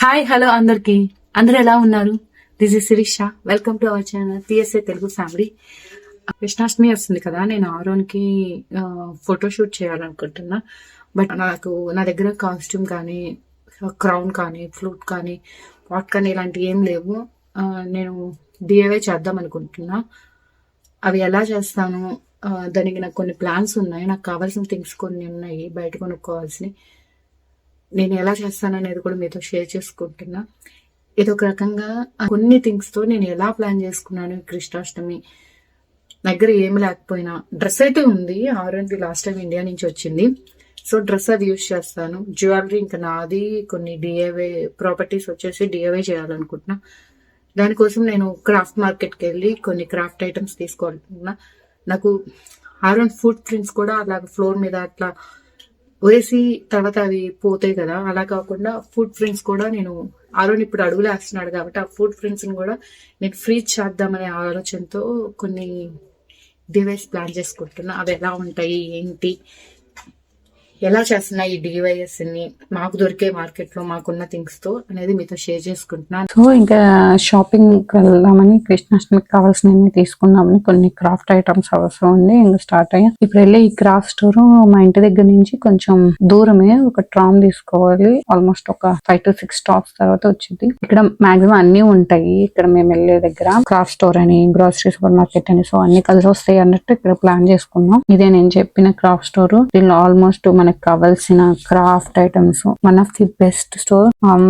Hi hello అందరికి. అందరు ఎలా ఉన్నారు? This is Sirisha welcome to our channel PSA Telugu family Krishnashtami వస్తుంది కదా నేను ఆరోన్కి ఫోటోషూట్ చేయాలనుకుంటున్నా. బట్ నాకు నా దగ్గర కాస్ట్యూమ్ కానీ క్రౌన్ కానీ ఫ్లూట్ కానీ పాట్ కానీ ఇలాంటివి ఏం లేవు. నేను డిఏవై చేద్దాం అనుకుంటున్నా. అవి ఎలా చేస్తాను? దానికి నాకు కొన్ని ప్లాన్స్ ఉన్నాయి. నాకు కావాల్సిన థింగ్స్ కొన్ని ఉన్నాయి బయట కొనుక్కోవాల్సినవి. నేను ఎలా చేస్తాను అనేది కూడా మీతో షేర్ చేసుకుంటున్నా. ఇది ఒక రకంగా కొన్ని థింగ్స్తో నేను ఎలా ప్లాన్ చేసుకున్నాను కృష్ణాష్టమి. దగ్గర ఏమి లేకపోయినా డ్రెస్ అయితే ఉంది. ఆరెంజ్ లాస్ట్ టైం ఇండియా నుంచి వచ్చింది. సో డ్రెస్ అది యూజ్ చేస్తాను. జ్యువెలరీ ఇంకా నాది కొన్ని డిఏవే ప్రాపర్టీస్ వచ్చేసి డిఏవే చేయాలనుకుంటున్నా. దానికోసం నేను క్రాఫ్ట్ మార్కెట్కి వెళ్ళి కొన్ని క్రాఫ్ట్ ఐటమ్స్ తీసుకోవాలనుకుంటున్నా. నాకు ఆరోన్ ఫుడ్ ప్రింట్స్ కూడా అలాగ ఫ్లోర్ మీద అట్లా వేసి తర్వాత అవి పోతాయి కదా. అలా కాకుండా ఫుడ్ ప్రింట్స్ కూడా నేను ఆరోన్ ఇప్పుడు అడుగులు వేస్తున్నాడు కాబట్టి ఆ ఫుడ్ ప్రింట్స్ కూడా నేను ఫ్రీ చేద్దామనే ఆలోచనతో కొన్ని డివైస్ ప్లాన్ చేసుకుంటున్నా. అవి ఎలా ఉంటాయి ఏంటి ఎలా చేస్తున్నాయి ఈ డివైఎస్ని? మాకు దొరికే మార్కెట్లో మాకున్న థింగ్స్తో అనేది మీతో షేర్ చేసుకుంటున్నాను సో ఇంకా షాపింగ్ వెళ్దామని కృష్ణాష్టమికి కావాల్సినవి తీసుకుందామని కొన్ని క్రాఫ్ట్ ఐటమ్స్ అవసరం ఉంది. ఇంకా స్టార్ట్ అయ్యాం. ఇప్పుడు వెళ్ళి ఈ క్రాఫ్ట్ స్టోర్ మా ఇంటి దగ్గర నుంచి కొంచెం దూరమే ఒక ట్రామ్ తీసుకోవాలి. ఆల్మోస్ట్ ఒక ఫైవ్ టు సిక్స్ స్టాప్స్ తర్వాత వచ్చింది. ఇక్కడ మాక్సిమం అన్ని ఉంటాయి. ఇక్కడ మేము వెళ్ళే దగ్గర క్రాఫ్ట్ స్టోర్ అని గ్రోసరీ సూపర్ మార్కెట్ అని సో అన్ని కలిసి వస్తాయి అన్నట్టు ఇక్కడ ప్లాన్ చేసుకున్నాం. ఇదే నేను చెప్పిన క్రాఫ్ట్ స్టోర్ దీనిలో ఆల్మోస్ట్ మనకు కావాల్సిన craft items. One of the best store. Um,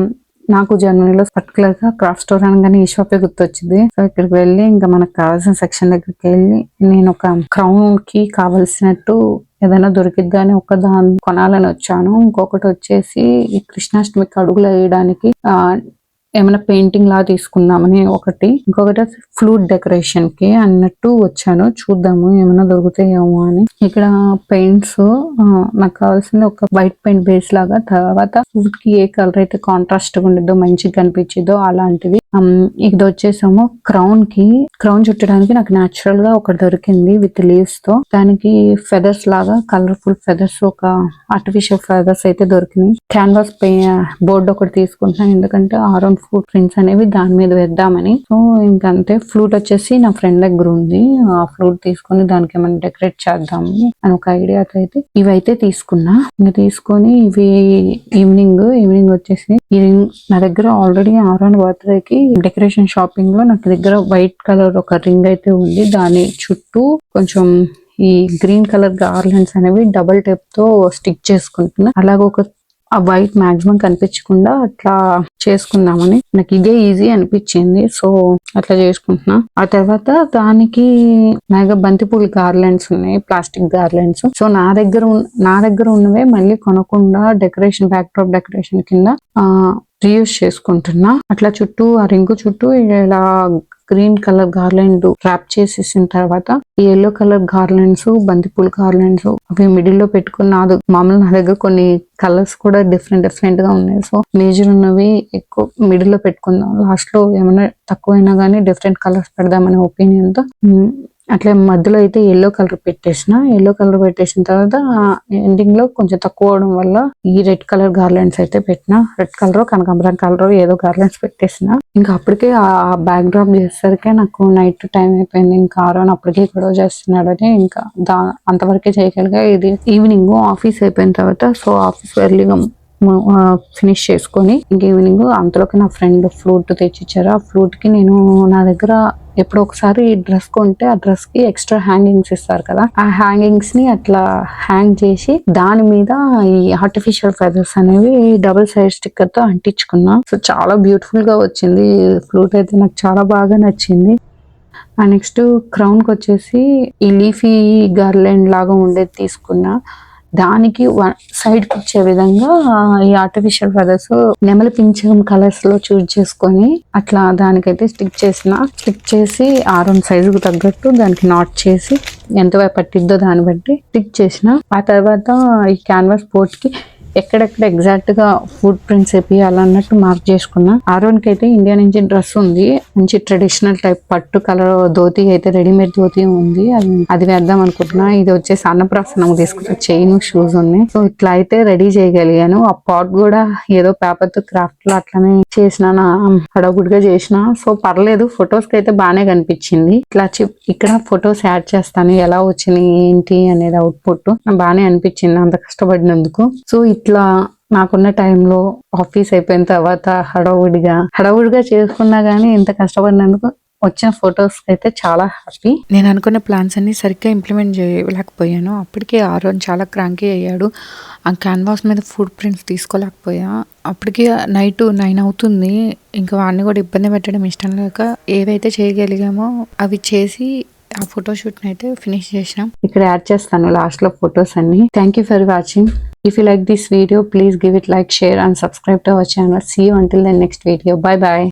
నాకు జర్మనీలో పర్టికులర్గా క్రాఫ్ట్ స్టోర్ అనగానే ఈ షాపే గుర్తొచ్చింది. సో ఇక్కడికి వెళ్ళి ఇంకా మనకు కావాల్సిన సెక్షన్ దగ్గరికి వెళ్ళి నేను ఒక క్రౌన్కి కావలసినట్టు ఏదైనా దొరికిద్దా అని ఒక దాని కొనాలని వచ్చాను. ఇంకొకటి వచ్చేసి ఈ కృష్ణాష్టమికి అడుగులు వేయడానికి ఆ ఏమైనా పెయింటింగ్ లా తీసుకుందామని ఒకటి. ఇంకొకటి ఫ్లూట్ డెకరేషన్కి అన్నట్టు వచ్చాను. చూద్దాము ఏమైనా దొరుకుతాయేమో అని. ఇక్కడ పెయింట్స్ నాకు కావాల్సింది ఒక వైట్ పెయింట్ బేస్ లాగా. తర్వాత ఫ్లూట్కి ఏ కలర్ అయితే కాంట్రాస్ట్గా ఉండిద్దో మంచిగా కనిపించిద్దో అలాంటిది ఉమ్, ఇది క్రౌన్కి క్రౌన్ చుట్టడానికి నాకు నాచురల్గా ఒకటి దొరికింది విత్ లీవ్స్తో. దానికి ఫెదర్స్ లాగా కలర్ఫుల్ ఫెదర్స్ ఒక ఆర్టిఫిషియల్ ఫెదర్స్ అయితే దొరికినాయి. క్యాన్వాస్ బోర్డు ఒకటి తీసుకుంటున్నాను. ఎందుకంటే ఆరోన్ ఫ్లూట్ ప్రింట్స్ అనేవి దాని మీద వేద్దామని. సో ఇంకంతే. ఫ్లూట్ వచ్చేసి నా ఫ్రెండ్ దగ్గర ఉంది. ఆ ఫ్లూట్ తీసుకొని దానికి ఏమైనా డెకరేట్ చేద్దాము అని ఒక ఐడియాతో అయితే ఇవైతే తీసుకున్నా. ఇంకా తీసుకొని ఇవి ఈవినింగ్ ఈవినింగ్ వచ్చేసి ఇది నా దగ్గర ఆల్రెడీ ఆరోన్ బర్త్డే కి డెకరేషన్ షాపింగ్లో నాకు దగ్గర వైట్ కలర్ ఒక రింగ్ అయితే ఉంది. దాని చుట్టూ కొంచెం ఈ గ్రీన్ కలర్ గార్లెండ్స్ అనేవి డబల్ టేప్తో స్టిక్ చేసుకుంటున్నా. అలాగే ఒక ఆ వైట్ మాక్సిమం కనిపించకుండా అట్లా చేసుకుందామని. నాకు ఇదే ఈజీ అనిపించింది. సో అట్లా చేసుకుంటున్నా. ఆ తర్వాత దానికి నాగా బంతిపూలు బంతిపూల గార్లెండ్స్ ఉన్నాయి ప్లాస్టిక్ గార్లెండ్స్ సో నా దగ్గర నా దగ్గర ఉన్నవే మళ్ళీ కొనకుండా డెకరేషన్ బ్యాక్ డ్రాప్ డెకరేషన్ కింద ఆ రీయూస్ చేసుకుంటున్నా. అట్లా చుట్టూ ఆ రింగు చుట్టూ ఇలా గ్రీన్ కలర్ గార్లెండ్ ర్యాప్ చేసేసిన తర్వాత ఈ ఎల్లో కలర్ గార్లెండ్స్ బంతిపూల గార్లెండ్స్ అవి మిడిల్లో పెట్టుకున్న మామూలు నా దగ్గర కొన్ని కలర్స్ కూడా డిఫరెంట్ డిఫరెంట్గా ఉన్నాయి. సో మేజర్ ఉన్నవి ఎక్కువ మిడిల్లో పెట్టుకుందాం. లాస్ట్లో ఏమైనా తక్కువైనా కానీ డిఫరెంట్ కలర్స్ పెడదామనే ఒపీనియన్తో అట్లే మధ్యలో అయితే ఎల్లో కలర్ పెట్టేసిన. ఎల్లో కలర్ పెట్టేసిన తర్వాత ఎండింగ్లో కొంచెం తక్కువ అవడం వల్ల ఈ రెడ్ కలర్ గార్లెండ్స్ అయితే పెట్టిన. రెడ్ కలర్ కనకాంబరం కలర్ ఏదో గార్లెండ్స్ పెట్టేసిన. ఇంకా అప్పటికే ఆ బ్యాక్ డ్రాప్ చేసేసరికి నాకు నైట్ టైం అయిపోయింది. ఇంకా ఆరోన్ అప్పటికే గొడవ చేస్తున్నాడని ఇంకా దా అంతవరకే చేయగలిగా. ఇది ఈవినింగ్ ఆఫీస్ అయిపోయిన తర్వాత సో ఆఫీస్ ఎర్లీగా ఫినిష్ చేసుకొని ఈవినింగ్ అంతలోకి నా ఫ్రెండ్ ఫ్లూట్ తెచ్చిచ్చారు. ఆ ఫ్లూట్కి నేను నా దగ్గర ఎప్పుడో ఒకసారి డ్రెస్ కొంటే ఆ డ్రెస్కి ఎక్స్ట్రా హ్యాంగింగ్స్ ఇస్తారు కదా. ఆ హ్యాంగింగ్స్ని అట్లా హ్యాంగ్ చేసి దాని మీద ఈ ఆర్టిఫిషియల్ ఫెదర్స్ అనేవి డబుల్ సైడ్ స్టిక్కర్తో అంటించుకున్నా. సో చాలా బ్యూటిఫుల్గా వచ్చింది. ఫ్లూట్ అయితే నాకు చాలా బాగా నచ్చింది. ఆ నెక్స్ట్ క్రౌన్కి వచ్చేసి ఈ లీఫీ గార్లెండ్ లాగా ఉండేది తీసుకున్నా. దానికి సైడ్ వచ్చే విధంగా ఈ ఆర్టిఫిషియల్ ఫెదర్స్ నెమలి పింఛం కలర్స్లో చూజ్ చేసుకొని అట్లా దానికైతే స్టిక్ చేసిన స్టిక్ చేసి ఆరం సైజుకు తగ్గట్టు దానికి నాట్ చేసి ఎంత పట్టిద్దో దాన్ని బట్టి స్టిక్ చేసిన. ఆ తర్వాత ఈ క్యాన్వాస్ బోర్డ్కి ఎక్కడెక్కడ ఎగ్జాక్ట్గా ఫుడ్ ప్రింట్స్ వేపియాలన్నట్టు మార్క్ చేసుకున్నా. ఆరోన్కి అయితే ఇండియా నుంచి డ్రెస్ ఉంది. మంచి ట్రెడిషనల్ టైప్ పట్టు కలర్ ధోతి అయితే రెడీమేడ్ ధోతి ఉంది. అది అది వేద్దాం అనుకుంటున్నా. ఇది వచ్చేసి అన్నప్రాసనం తీసుకున్న చైన్ షూస్ ఉన్నాయి. సో ఇట్లా అయితే రెడీ చేయగలిగాను. ఆ పాట్ కూడా ఏదో పేపర్తో క్రాఫ్ట్లో అట్లనే చేసిన హడగుడిగా చేసిన. సో పర్లేదు. ఫొటోస్కి అయితే బాగానే కనిపించింది. ఇట్లా ఇక్కడ ఫొటోస్ యాడ్ చేస్తాను. ఎలా వచ్చినాయి ఏంటి అనేది అవుట్పుట్ బాగానే అనిపించింది. అంత కష్టపడినందుకు. సో ఇట్లా ఇట్లా నాకున్న టైంలో ఆఫీస్ అయిపోయిన తర్వాత హడావుడిగా హడావుడిగా చేసుకున్నా గానీ ఇంత కష్టపడినందుకు వచ్చిన ఫొటోస్ అయితే చాలా హ్యాపీ. నేను అనుకున్న ప్లాన్స్ అన్ని సరిగ్గా ఇంప్లిమెంట్ చేయలేకపోయాను. అప్పటికే ఆరోన్ చాలా క్రాంకీ అయ్యాడు. ఆ క్యాన్వాస్ మీద ఫుడ్ ప్రింట్స్ తీసుకోలేకపోయా. అప్పటికే నైట్ నైన్ అవుతుంది. ఇంకా వాడిని కూడా ఇబ్బంది పెట్టడం ఇష్టం లేక ఏవైతే చేయగలిగామో అవి చేసి ఆ షూట్ అయితే ఫినిష్ చేసినాం. ఇక్కడ యాడ్ చేస్తాను లాస్ట్లో ఫొటోస్ అన్ని. Thank you for watching if you like this video please give it like share and subscribe to our channel see you until the next video bye bye